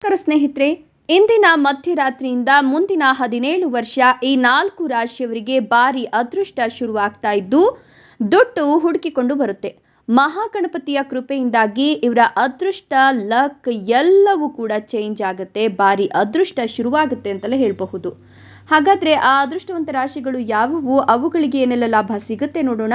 ನಮಸ್ಕಾರ ಸ್ನೇಹಿತರೆ, ಇಂದಿನ ಮಧ್ಯರಾತ್ರಿಯಿಂದ ಮುಂದಿನ ಹದಿನೇಳು ವರ್ಷ ಈ ನಾಲ್ಕು ರಾಶಿಯವರಿಗೆ ಭಾರಿ ಅದೃಷ್ಟ ಶುರುವಾಗ್ತಾ ಇದ್ದು, ದುಡ್ಡು ಹುಡುಕಿಕೊಂಡು ಬರುತ್ತೆ. ಮಹಾಗಣಪತಿಯ ಕೃಪೆಯಿಂದಾಗಿ ಇವರ ಅದೃಷ್ಟ, ಲಕ್ ಎಲ್ಲವೂ ಕೂಡ ಚೇಂಜ್ ಆಗುತ್ತೆ, ಭಾರಿ ಅದೃಷ್ಟ ಶುರುವಾಗುತ್ತೆ ಅಂತಲೇ ಹೇಳಬಹುದು. ಹಾಗಾದರೆ ಆ ಅದೃಷ್ಟವಂತ ರಾಶಿಗಳು ಯಾವುವು? ಅವುಗಳಿಗೆ ಏನೆಲ್ಲ ಲಾಭ ಸಿಗುತ್ತೆ ನೋಡೋಣ.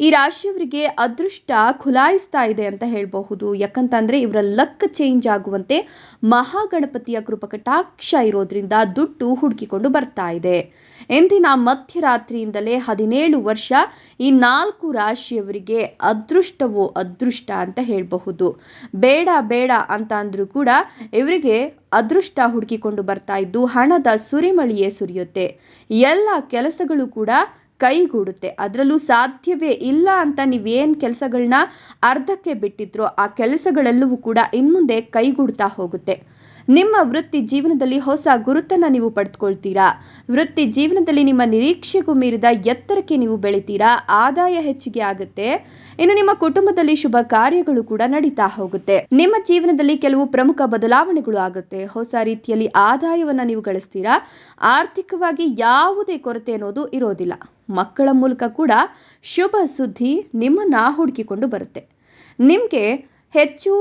ಈ ರಾಶಿಯವರಿಗೆ ಅದೃಷ್ಟ ಖುಲಾಯಿಸ್ತಾ ಇದೆ ಅಂತ ಹೇಳಬಹುದು. ಯಾಕಂತಂದರೆ ಇವರ ಲಕ್ ಚೇಂಜ್ ಆಗುವಂತೆ ಮಹಾಗಣಪತಿಯ ಕೃಪಕಟಾಕ್ಷ ಇರೋದ್ರಿಂದ ದುಡ್ಡು ಹುಡುಕಿಕೊಂಡು ಬರ್ತಾ ಇದೆ. ಎಂದಿನ ಮಧ್ಯರಾತ್ರಿಯಿಂದಲೇ ಹದಿನೇಳು ವರ್ಷ ಈ ನಾಲ್ಕು ರಾಶಿಯವರಿಗೆ ಅದೃಷ್ಟವೋ ಅದೃಷ್ಟ ಅಂತ ಹೇಳಬಹುದು. ಬೇಡ ಬೇಡ ಅಂತ ಅಂದರೂ ಕೂಡ ಇವರಿಗೆ ಅದೃಷ್ಟ ಹುಡುಕಿಕೊಂಡು ಬರ್ತಾ ಇದ್ದು ಹಣದ ಸುರಿಮಳಿಯೇ ಸುರಿಯುತ್ತೆ. ಎಲ್ಲ ಕೆಲಸಗಳು ಕೂಡ ಕೈಗೂಡುತ್ತೆ. ಅದರಲ್ಲೂ ಸಾಧ್ಯವೇ ಇಲ್ಲ ಅಂತ ನೀವೇನು ಕೆಲಸಗಳನ್ನ ಅರ್ಧಕ್ಕೆ ಬಿಟ್ಟಿದ್ರೋ ಆ ಕೆಲಸಗಳೆಲ್ಲವೂ ಕೂಡ ಇನ್ಮುಂದೆ ಕೈಗೂಡ್ತಾ ಹೋಗುತ್ತೆ. ನಿಮ್ಮ ವೃತ್ತಿ ಜೀವನದಲ್ಲಿ ಹೊಸ ಗುರುತನ್ನು ನೀವು ಪಡೆದುಕೊಳ್ತೀರಾ? ವೃತ್ತಿ ಜೀವನದಲ್ಲಿ ನಿಮ್ಮ ನಿರೀಕ್ಷೆಗೂ ಮೀರಿದ ಎತ್ತರಕ್ಕೆ ನೀವು ಬೆಳಿತೀರಾ? ಆದಾಯ ಹೆಚ್ಚಿಗೆ ಆಗುತ್ತೆ. ಇನ್ನು ನಿಮ್ಮ ಕುಟುಂಬದಲ್ಲಿ ಶುಭ ಕಾರ್ಯಗಳು ಕೂಡ ನಡೀತಾ ಹೋಗುತ್ತೆ. ನಿಮ್ಮ ಜೀವನದಲ್ಲಿ ಕೆಲವು ಪ್ರಮುಖ ಬದಲಾವಣೆಗಳು ಆಗುತ್ತೆ. ಹೊಸ ರೀತಿಯಲ್ಲಿ ಆದಾಯವನ್ನು ನೀವು ಗಳಿಸ್ತೀರಾ? ಆರ್ಥಿಕವಾಗಿ ಯಾವುದೇ ಕೊರತೆ ಅನ್ನೋದು ಇರೋದಿಲ್ಲ. ಮಕ್ಕಳ ಮೂಲಕ ಕೂಡ ಶುಭ ಸುದ್ದಿ ನಿಮ್ಮನ್ನ ಹುಡುಕಿಕೊಂಡು ಬರುತ್ತೆ. ನಿಮಗೆ ಹೆಚ್ಚು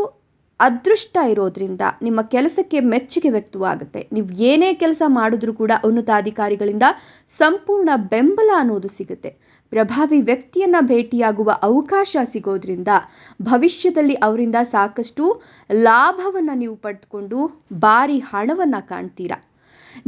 ಅದೃಷ್ಟ ಇರೋದ್ರಿಂದ ನಿಮ್ಮ ಕೆಲಸಕ್ಕೆ ಮೆಚ್ಚುಗೆ ವ್ಯಕ್ತವಾಗುತ್ತೆ. ನೀವು ಏನೇ ಕೆಲಸ ಮಾಡಿದ್ರೂ ಕೂಡ ಉನ್ನತಾಧಿಕಾರಿಗಳಿಂದ ಸಂಪೂರ್ಣ ಬೆಂಬಲ ಅನ್ನೋದು ಸಿಗುತ್ತೆ. ಪ್ರಭಾವಿ ವ್ಯಕ್ತಿಯನ್ನು ಭೇಟಿಯಾಗುವ ಅವಕಾಶ ಸಿಗೋದ್ರಿಂದ ಭವಿಷ್ಯದಲ್ಲಿ ಅವರಿಂದ ಸಾಕಷ್ಟು ಲಾಭವನ್ನು ನೀವು ಪಡೆದುಕೊಂಡು ಭಾರಿ ಹಣವನ್ನು ಕಾಣ್ತೀರಾ.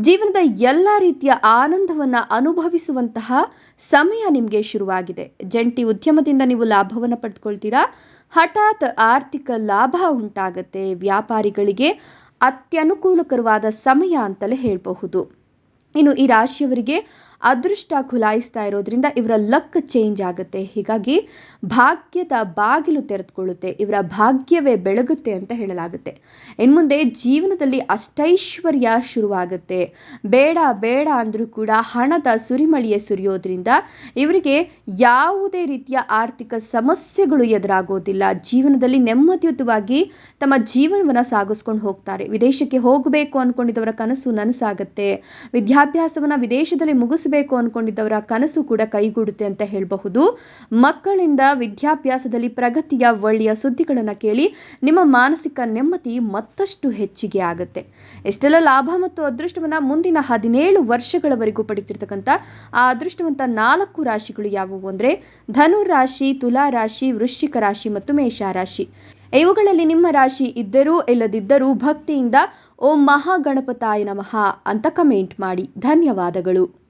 ಜೀವನದ ಎಲ್ಲ ರೀತಿಯ ಆನಂದವನ್ನು ಅನುಭವಿಸುವಂತಹ ಸಮಯ ನಿಮಗೆ ಶುರುವಾಗಿದೆ. ಜಂಟಿ ಉದ್ಯಮದಿಂದ ನೀವು ಲಾಭವನ್ನು ಪಡೆದುಕೊಳ್ತೀರಾ ಹಠಾತ್ ಆರ್ಥಿಕ ಲಾಭ ಉಂಟಾಗತ್ತೆ. ವ್ಯಾಪಾರಿಗಳಿಗೆ ಅತ್ಯನುಕೂಲಕರವಾದ ಸಮಯ ಅಂತಲೇ ಹೇಳಬಹುದು. ಇನ್ನು ಈ ರಾಶಿಯವರಿಗೆ ಅದೃಷ್ಟ ಖುಲಾಯಿಸ್ತಾ ಇರೋದ್ರಿಂದ ಇವರ ಲಕ್ ಚೇಂಜ್ ಆಗುತ್ತೆ. ಹೀಗಾಗಿ ಭಾಗ್ಯದ ಬಾಗಿಲು ತೆರೆದುಕೊಳ್ಳುತ್ತೆ, ಇವರ ಭಾಗ್ಯವೇ ಬೆಳಗುತ್ತೆ ಅಂತ ಹೇಳಲಾಗುತ್ತೆ. ಇನ್ನು ಮುಂದೆ ಜೀವನದಲ್ಲಿ ಅಷ್ಟೈಶ್ವರ್ಯ ಶುರುವಾಗುತ್ತೆ. ಬೇಡ ಬೇಡ ಅಂದರೂ ಕೂಡ ಹಣದ ಸುರಿಮಳಿಯೇ ಸುರಿಯೋದ್ರಿಂದ ಇವರಿಗೆ ಯಾವುದೇ ರೀತಿಯ ಆರ್ಥಿಕ ಸಮಸ್ಯೆಗಳು ಎದುರಾಗೋದಿಲ್ಲ. ಜೀವನದಲ್ಲಿ ನೆಮ್ಮದಿಯುತವಾಗಿ ತಮ್ಮ ಜೀವನವನ್ನು ಸಾಗಿಸ್ಕೊಂಡು ಹೋಗ್ತಾರೆ. ವಿದೇಶಕ್ಕೆ ಹೋಗಬೇಕು ಅಂದ್ಕೊಂಡಿದ್ದವರ ಕನಸು ನನಸಾಗುತ್ತೆ. ವಿದ್ಯಾಭ್ಯಾಸವನ್ನು ವಿದೇಶದಲ್ಲಿ ಮುಗಿಸಬೇಕು ಅಂದ್ಕೊಂಡಿದ್ದವರ ಕನಸು ಕೂಡ ಕೈಗೂಡುತ್ತೆ ಅಂತ ಹೇಳಬಹುದು. ಮಕ್ಕಳಿಂದ ವಿದ್ಯಾಭ್ಯಾಸದಲ್ಲಿ ಪ್ರಗತಿಯ ಒಳ್ಳೆಯ ಸುದ್ದಿಗಳನ್ನು ಕೇಳಿ ನಿಮ್ಮ ಮಾನಸಿಕ ನೆಮ್ಮದಿ ಮತ್ತಷ್ಟು ಹೆಚ್ಚಿಗೆ ಆಗುತ್ತೆ. ಎಷ್ಟೆಲ್ಲ ಲಾಭ ಮತ್ತು ಅದೃಷ್ಟವನ್ನು ಮುಂದಿನ ಹದಿನೇಳು ವರ್ಷಗಳವರೆಗೂ ಪಡಿತಿರ್ತಕ್ಕಂಥ ಆ ಅದೃಷ್ಟವಂತ ನಾಲ್ಕು ರಾಶಿಗಳು ಯಾವುವು ಅಂದರೆ ಧನು ರಾಶಿ ತುಲಾ ರಾಶಿ ವೃಶ್ಚಿಕ ರಾಶಿ ಮತ್ತು ಮೇಷ ರಾಶಿ. ಇವುಗಳಲ್ಲಿ ನಿಮ್ಮ ರಾಶಿ ಇದ್ದರೂ ಇಲ್ಲದಿದ್ದರೂ ಭಕ್ತಿಯಿಂದ ಓಂ ಮಹಾಗಣಪತಾಯ ನಮಃ ಅಂತ ಕಮೆಂಟ್ ಮಾಡಿ. ಧನ್ಯವಾದಗಳು.